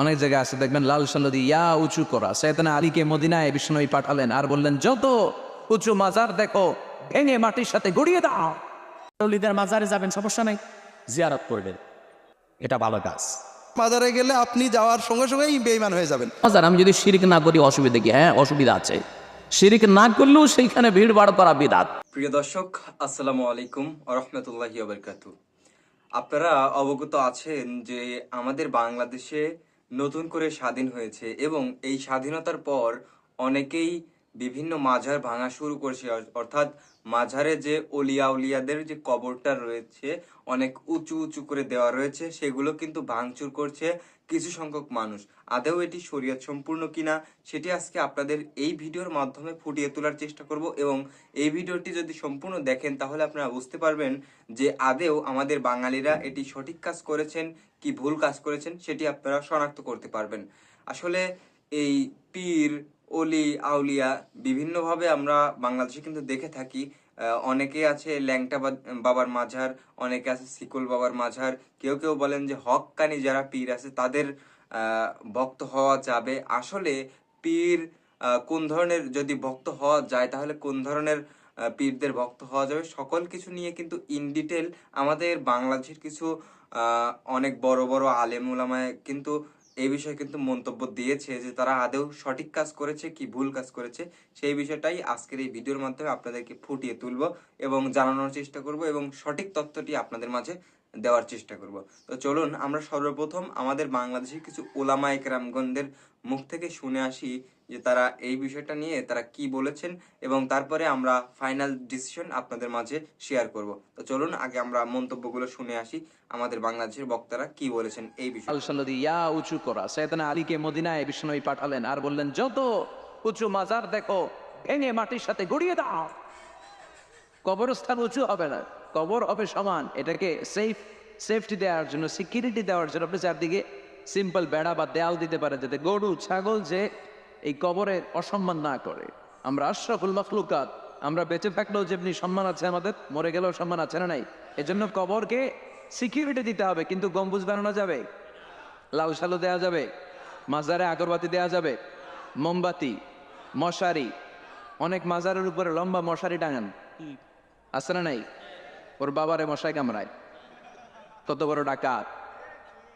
অনেক জায়গায় আছে দেখবেন লাল সনদি ইয়া উঁচু করা। সৈয়দনা আলীকে মদিনায় বিষ্ণুই পাঠালেন আর বললেন যত উঁচু মাজার দেখো ভেঙে মাটির সাথে গড়িয়ে দাও। অলিদের মাজারে যাবেন সমস্যা নেই। জিয়ারত করবেন। এটা ভালো কাজ। মাজারে গেলে আপনি যাওয়ার সঙ্গে সঙ্গেই বেইমান হয়ে যাবেন। মাজার আমি যদি শিরিক না করি অসুবিধা কি? হ্যাঁ অসুবিধা আছে। শিরিক না করলেও সেইখানে ভিড় বাড় করা বিদাত। প্রিয় দর্শক আসসালামু আলাইকুম রহমতুল্লাহি আবরকাতু আপনারা অবগত আছেন যে আমাদের বাংলাদেশে নতুন করে স্বাধীন হয়েছে এবং এই স্বাধীনতার পর অনেকেই বিভিন্ন মাঝার ভাঙা শুরু করেছে। অর্থাৎ মাঝারে যে অলিয়া উলিয়াদের যে কবরটা রয়েছে, অনেক উঁচু উঁচু করে দেওয়া রয়েছে, সেগুলো কিন্তু ভাঙচুর করছে কিছু সংখ্যক মানুষ। আদেও এটি শরীয়ত সম্পূর্ণ কিনা, সেটি আজকে আপনাদের এই ভিডিওর মাধ্যমে ফুটিয়ে তোলার চেষ্টা করব এবং এই ভিডিওটি যদি সম্পূর্ণ দেখেন, তাহলে আপনারা বুঝতে পারবেন যে আদেও আমাদের বাঙালিরা এটি সঠিক কাজ করেছেন, কি ভুল কাজ করেছেন, সেটি আপনারা শনাক্ত করতে পারবেন। আসলে এই পীর অলি, আউলিয়া বিভিন্নভাবে আমরা বাংলাদেশে কিন্তু দেখে থাকি। অনেকে আছে ল্যাংটা বাবার মাঝার, অনেকে আছে সিকুল বাবার মাঝার। কেউ কেউ বলেন যে হক্কানি যারা পীর আছে, তাদের ভক্ত হওয়া যাবে। আসলে পীর কোন ধরনের যদি ভক্ত হওয়া যায়, তাহলে কোন ধরনের পীরদের ভক্ত হওয়া যাবে? সকল কিছু নিয়ে কিন্তু ইন ডিটেল আমাদের বাংলাদেশের কিছু অনেক বড় বড় আলেম ওলামায় কিন্তু এই বিষয়ে কিন্তু মন্তব্য দিয়েছে যে তারা আদৌ সঠিক কাজ করেছে কি ভুল কাজ করেছে, সেই বিষয়টাই আজকের এই ভিডিওর মাধ্যমে আপনাদেরকে ফুটিয়ে তুলব এবং জানানোর চেষ্টা করব এবং সঠিক তথ্যটি আপনাদের মাঝে দেওয়ার চেষ্টা করব। তো চলুন আমরা সর্বপ্রথম আমাদের বাংলাদেশের কিছু ওলামা একরামগণদের মুখ থেকে শুনে আসি যে তারা এই বিষয়টা নিয়ে তারা কি বলেছেন এবং তারপরে আমরা ফাইনাল ডিসিশন আপনাদের মাঝে শেয়ার করব। তো চলুন, আগে আমরা মন্তব্যগুলো শুনে আসি, আমাদের বাংলাদেশের বক্তারা কি বলেছেন এই বিষয়ে। উঁচু করা। সৈয়দনা আলীকে মদিনায় বিষ্ণুই পাঠালেন আর বললেন, যত উঁচু মাজার দেখো, ভেঙে মাটির সাথে গড়িয়ে দাও। কবরস্থান উঁচু হবে না, কবর হবে সমান। এটাকে সেফ সেফটি দেওয়ার জন্য সিকিউরিটি দেওয়ার জন্য আপনি চারদিকে সিম্পল বেড়া বা দেয়াল দিতে পারেন, যাতে গরু, ছাগল যে এই কবরের অসম্মান না করে। আমরা আশরাফুল মখলুকাত, আমরা বেঁচে থাকলেও যেমনি সম্মান আছে আমাদের, মরে গেলেও সম্মান আছে না নাই? এজন্য কবরকে সিকিউরিটি দিতে হবে, কিন্তু গম্বুজ বানানো যাবে? লাউ সালু দেওয়া যাবে? মাজারে আগরবাতি দেওয়া যাবে? মোমবাতি? মশারি? অনেক মাজারের উপরে লম্বা মশারি টাঙান। আছে না নাই? ওর বাবারে মশাই কামড়ায়। তত বড় ডাকাত।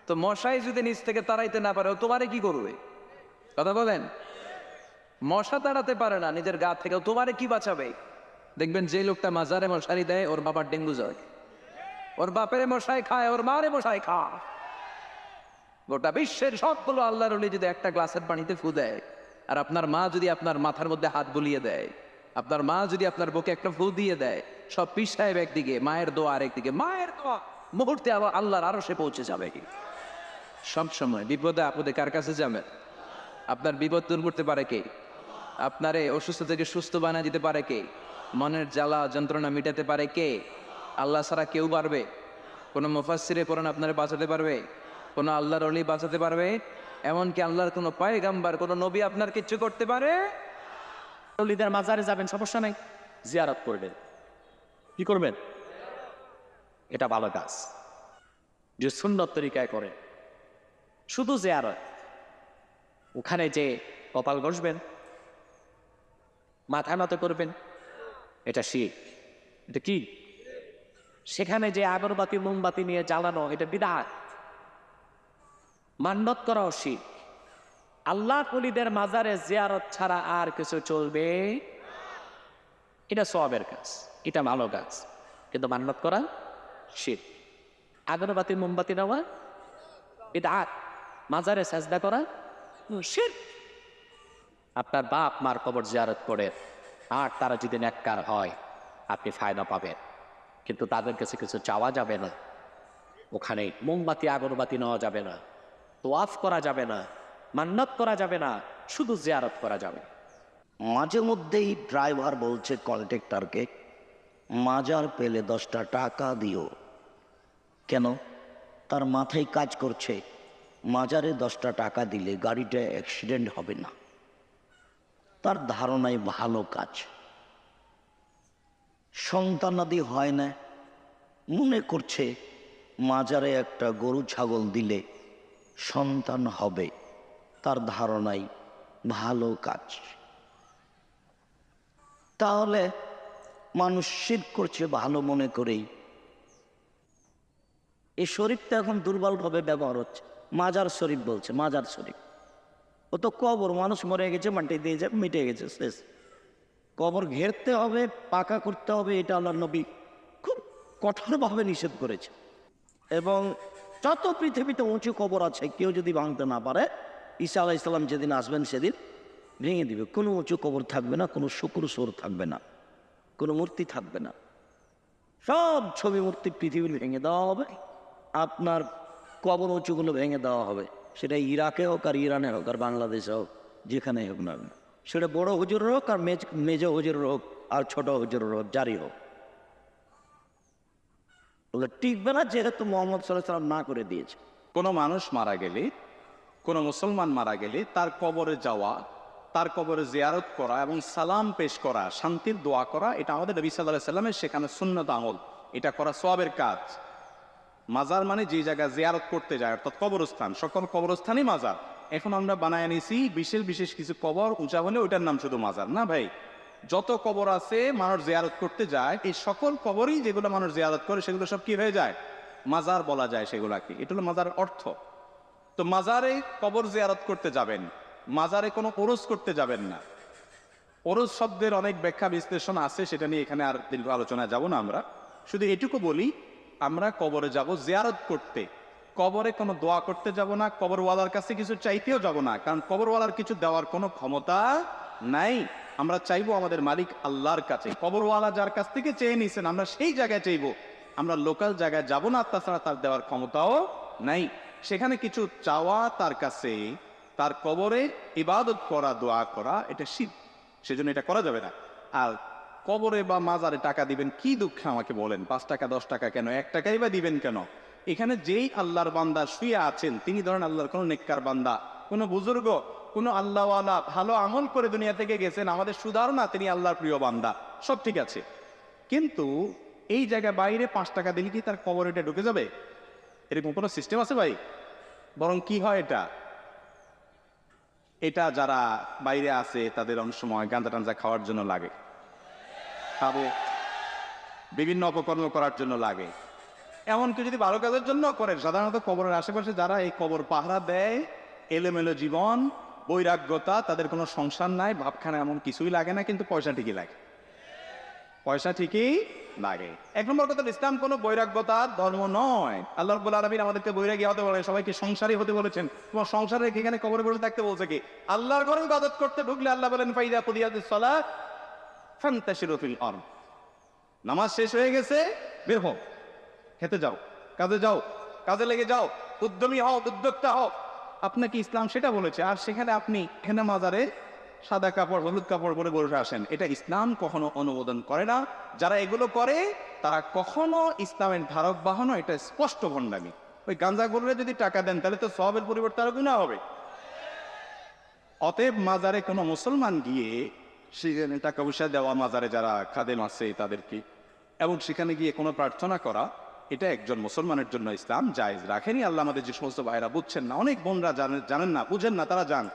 তো মশাই যদি নিচ থেকে তাড়াইতে না পারে, ও তোমারে কি করবে? কথা বলেন? মশা তাড়াতে পারে না, নিজের গা থেকে তোমারে কি বাঁচাবে? দেখবেন যে লোকটা মাজারে মশারি দেয়, ওর বাবার ডেঙ্গু জ্বর। ওর বাপের মশাই খায়, ওর মারে মশাই খায়। গোটা বিশ্বের সবগুলো আল্লাহর যদি একটা গ্লাসের পানিতে ফু দেয়, আর আপনার মা যদি আপনার মাথার মধ্যে হাত বুলিয়ে দেয়, আপনার মা যদি আপনার বুকে একটা ফু দিয়ে দেয়, সব পিস সাহেব একদিকে, মায়ের দোয়া আরেকদিকে, মায়ের দোয়া মুহূর্তে আবার আল্লাহর আরও সে পৌঁছে যাবে। সব সময় বিপদে আপদে কার কাছে যাবেন? আপনার বিপদ দূর করতে পারে কে? আপনারে অসুস্থ থেকে সুস্থ বানা দিতে পারে কে? মনের জ্বালা যন্ত্রণা মিটাতে পারে কে? আল্লাহ ছাড়া কেউ পারবে? কোনো মুফাসিরে কোরআন আপনারে বাঁচাতে পারবে? কোনো আল্লাহর অলি বাঁচাতে পারবে? এমনকি আল্লাহর কোনো পায়গাম্বার কোনো নবী আপনার কিচ্ছু করতে পারে? অলিদের মাজারে যাবেন সমস্যা নাই। জিয়ারত করবেন। কি করবেন? এটা ভালো কাজ। যে সুন্নত তরিকায় করে। শুধু জিয়ারত। ওখানে যে কপাল ঘষবেন মাথা নত করবেন। এটা শিখ এটা কি? সেখানে যে আগরবাতি, মোমবাতি নিয়ে জ্বালানো, এটা বিদাত। মান্নত করাও শিখ আল্লাহ কলিদের মাজারে জিয়ারত ছাড়া আর কিছু চলবে? এটা সবের কাজ, এটা ভালো কাজ। কিন্তু মান্নত করা শীত আগরবাতি, মোমবাতি নেওয়া এটা আর মাজারে সাজদা করা শীত আপনার বাপ মার কবর জিয়ারত করে, আর তারা যদি ন্যাক্কার হয়, আপনি ফায়দা পাবেন। কিন্তু তাদের কাছে কিছু চাওয়া যাবে না। ওখানে মোমবাতি, আগরবাতি নেওয়া যাবে না। তোয়াফ করা যাবে না। মান্নত করা যাবে না। শুধু জিয়ারত করা যাবে। মাঝে মধ্যেই ড্রাইভার বলছে কন্ট্রাক্টরকে, মাজার পেলে দশটা টাকা দিও। কেন? তার মাথায় কাজ করছে। মাজারে দশটা টাকা দিলে গাড়িটা অ্যাক্সিডেন্ট হবে না। তার ধারণায় ভালো কাজ। সন্তানাদি হয় না, মনে করছে মাজারে একটা গরু ছাগল দিলে সন্তান হবে, তার ধারণাই ভালো কাজ। তাহলে মানুষ শির করছে ভালো মনে করেই। এই শরীফটা এখন দুর্বলভাবে ব্যবহার হচ্ছে। মাজার শরীফ বলছে, মাজার শরীফ। ও তো কবর, মানুষ মরে গেছে, মাটি দিয়ে যা, মিটে গেছে, শেষ। কবর ঘেরতে হবে, পাকা করতে হবে, এটা আল্লাহ নবী খুব কঠোরভাবে নিষেধ করেছে। এবং যত পৃথিবীতে উঁচু কবর আছে, কেউ যদি ভাঙতে না পারে, ঈসা আলাহ ইসলাম যেদিন আসবেন সেদিন ভেঙে দিবে। কোনো উঁচু কবর থাকবে না, কোনো শুকুর সোর থাকবে না, কোনো মূর্তি থাকবে না। সব ছবি মূর্তি পৃথিবীর ভেঙে দেওয়া হবে, আপনার কবর উঁচুগুলো ভেঙে দেওয়া হবে। সেটা ইরাকে হোক আর ইরানে হোক আর বাংলাদেশে হোক, যেখানেই হোক না সেটা বড় হুজুরের হোক আর মেজ মেজ হুজুরের হোক আর ছোট হুজুরের হোক, যারই হোক। টিকবে না যেহেতু মোহাম্মদ সাল্লাহ না করে দিয়েছে। কোনো মানুষ মারা গেলে, কোনো মুসলমান মারা গেলে তার কবরে যাওয়া, তার কবরে জিয়ারত করা এবং সালাম পেশ করা, শান্তির দোয়া করা, এটা আমাদের নবী সাল্লাহ সাল্লামের সেখানে সুন্নত আমল। এটা করা সবের কাজ। মাজার মানে যে জায়গায় জিয়ারত করতে যায়, অর্থাৎ কবরস্থান, সকল কবরস্থানই মাজার। এখন আমরা বানায় নিছি বিশেষ বিশেষ কিছু কবর, উঁচা হলে ওইটার নাম শুধু মাজার, না ভাই? যত কবর আছে মানুষ জিয়ারত করতে যায়, এই সকল কবরই যেগুলো মানুষ জিয়ারত করে, সেগুলো সব কি হয়ে যায়? মাজার বলা যায় সেগুলাকে। এটা হলো মাজার অর্থ। তো মাজারে কবর জিয়ারত করতে যাবেন, মাজারে কোনো ওরস করতে যাবেন না। ওরস শব্দের অনেক ব্যাখ্যা বিশ্লেষণ আছে, সেটা নিয়ে এখানে আর দীর্ঘ আলোচনায় যাব না আমরা। শুধু এটুকু বলি আমরা কবরে যাব জিয়ারত করতে। কবরে কোনো দোয়া করতে যাব না, কবরওয়ালার কাছে কিছু চাইতেও যাব না, কারণ কবরওয়ালার কিছু দেওয়ার কোনো ক্ষমতা নাই। আমরা চাইব আমাদের মালিক আল্লাহর কাছে। কবরওয়ালা যার কাছ থেকে চেয়ে নিছেন, আমরা সেই জায়গায় চাইব। আমরা লোকাল জায়গায় যাব না, তাছাড়া তার দেওয়ার ক্ষমতাও নাই। সেখানে কিছু চাওয়া তার কাছে, তার কবরে ইবাদত করা, দোয়া করা, এটা শীত সেজন্য এটা করা যাবে না। আর কবরে বা মাজারে টাকা দিবেন, কি দুঃখে আমাকে বলেন? পাঁচ টাকা, দশ টাকা কেন? এক টাকাই বা দিবেন কেন? এখানে যেই আল্লাহর বান্দা শুয়ে আছেন, তিনি ধরেন আল্লাহর কোনো নেককার বান্দা, কোনো বুজুর্গ, কোনো আল্লাহওয়ালা ভালো আমল করে দুনিয়া থেকে গেছেন, আমাদের সুধার না তিনি আল্লাহর প্রিয় বান্দা, সব ঠিক আছে। কিন্তু এই জায়গায় বাইরে পাঁচ টাকা দিলে কি তার কবর এটা ঢুকে যাবে? এরকম কোনো সিস্টেম আছে ভাই? বরং কি হয় এটা? এটা যারা বাইরে আছে, তাদের অনেক সময় গাঁজা টাঞ্জা খাওয়ার জন্য লাগে। খাবে। বিভিন্ন অপকর্ম করার জন্য লাগে। এমনকি যদি ভালো কাজের জন্য করে, সাধারণত কবরের আশেপাশে যারা এই কবর পাহারা দেয়, এলোমেলো জীবন, বৈরাগ্যতা, তাদের কোনো সংসার নাই, ভাবখানা এমন কিছুই লাগে না, কিন্তু পয়সা ঠিকই লাগে। পয়সা ঠিকই লাগে। এক নম্বর কথা ইসলাম কোনো বৈরাগ্যতার ধর্ম নয়। আল্লাহ রব্বুল আলমিন আমাদেরকে বৈরাগী হতে বলে সবাইকে সংসারী হতে বলেছেন। তোমার সংসারে এখানে কবরে বসে থাকতে বলছে কি? আল্লাহর ঘরে ইবাদত করতে ঢুকলে আল্লাহ বলেন, ফাইদা কুদিয়াতিস সালাত নামাজ শেষ হয়ে গেছে, বের হও। খেতে যাও, কাজে যাও, কাজে লেগে যাও, উদ্যমী হও, উদ্যোক্তা হও। আপনাকে ইসলাম সেটা বলেছে, আর সেখানে আপনি এখানে মাজারে সাদা কাপড়, হলুদ কাপড় পরে বসে আসেন। এটা ইসলাম কখনো অনুমোদন করে না। যারা এগুলো করে, তারা কখনো ইসলামের ধারক বাহন এটা স্পষ্ট ভণ্ডামি। ওই গাঞ্জা গরুরে যদি টাকা দেন, তাহলে তো সবের পরিবর্তে আরও গুণা হবে। অতএব মাজারে কোনো মুসলমান গিয়ে সেখানে টাকা পয়সা দেওয়া মাজারে যারা খাদেম আছে তাদেরকে এবং সেখানে গিয়ে কোনো প্রার্থনা করা এটা একজন মুসলমানের জন্য ইসলাম জায়েজ। রাখেনি আল্লাহ আমাদের যে সমস্ত ভাইরা বুঝছেন না অনেক বোনরা জানেন জানেন না বুঝেন না তারা যান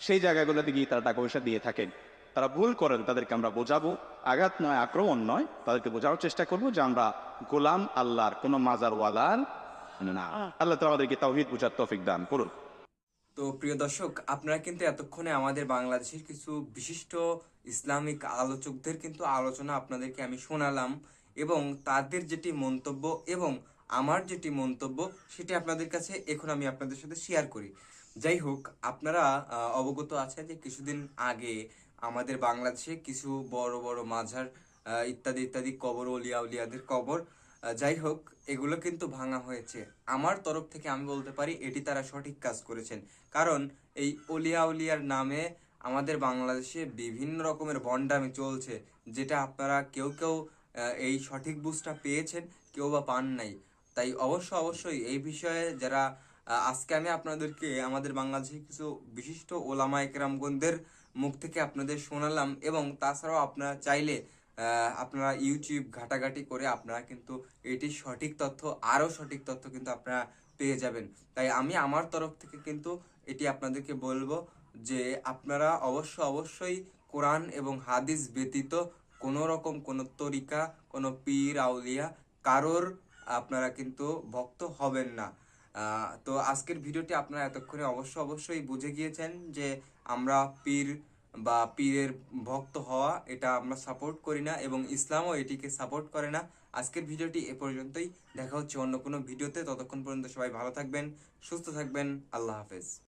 সেই জায়গাগুলোতে গিয়ে তারা টাকা পয়সা দিয়ে থাকেন। তারা ভুল করেন তাদেরকে আমরা বোঝাবো। আঘাত নয় আক্রমণ নয় তাদেরকে বোঝানোর চেষ্টা করব যে আমরা গোলাম আল্লাহর কোনো মাজার ওয়ালার না আল্লাহ তো আমাদেরকে তাওহিদ বুঝার তৌফিক দান করুন। তো প্রিয় দর্শক, আপনারা কিন্তু এতক্ষণে আমাদের বাংলাদেশের কিছু বিশিষ্ট ইসলামিক আলোচকদের কিন্তু আলোচনা আপনাদেরকে আমি শোনালাম এবং তাদের যেটি মন্তব্য এবং আমার যেটি মন্তব্য সেটি আপনাদের কাছে এখন আমি আপনাদের সাথে শেয়ার করি। যাই হোক, আপনারা অবগত আছেন যে কিছুদিন আগে আমাদের বাংলাদেশে কিছু বড় বড় মাঝার ইত্যাদি ইত্যাদি কবর, অলিয়া উলিয়াদের কবর যাই হোক, এগুলো কিন্তু ভাঙা হয়েছে। আমার তরফ থেকে আমি বলতে পারি, এটি তারা সঠিক কাজ করেছেন। কারণ এই অলিয়া উলিয়ার নামে আমাদের বাংলাদেশে বিভিন্ন রকমের বন্ডামি চলছে, যেটা আপনারা কেউ কেউ এই সঠিক বুঝটা পেয়েছেন, কেউ বা পান নাই। তাই অবশ্য অবশ্যই এই বিষয়ে যারা আজকে আমি আপনাদেরকে আমাদের বাংলাদেশের কিছু বিশিষ্ট ওলামা একরামগণদের মুখ থেকে আপনাদের শোনালাম এবং তাছাড়াও আপনারা চাইলে আপনারা ইউটিউব ঘাটাঘাটি করে আপনারা কিন্তু এটির সঠিক তথ্য, আরও সঠিক তথ্য কিন্তু আপনারা পেয়ে যাবেন। তাই আমি আমার তরফ থেকে কিন্তু এটি আপনাদেরকে বলব যে আপনারা অবশ্য অবশ্যই কোরআন এবং হাদিস ব্যতীত কোনো রকম কোনো তরিকা, কোনো পীর, আউলিয়া কারোর আপনারা কিন্তু ভক্ত হবেন না। তো আজকের ভিডিওটি আপনারা এতক্ষণে অবশ্য অবশ্যই বুঝে গিয়েছেন যে আমরা পীর বা পীরের ভক্ত হওয়া, এটা আমরা সাপোর্ট করি না এবং ইসলামও এটিকে সাপোর্ট করে না। আজকের ভিডিওটি এ পর্যন্তই। দেখা হচ্ছে অন্য কোনো ভিডিওতে। ততক্ষণ পর্যন্ত সবাই ভালো থাকবেন, সুস্থ থাকবেন। আল্লাহ হাফেজ।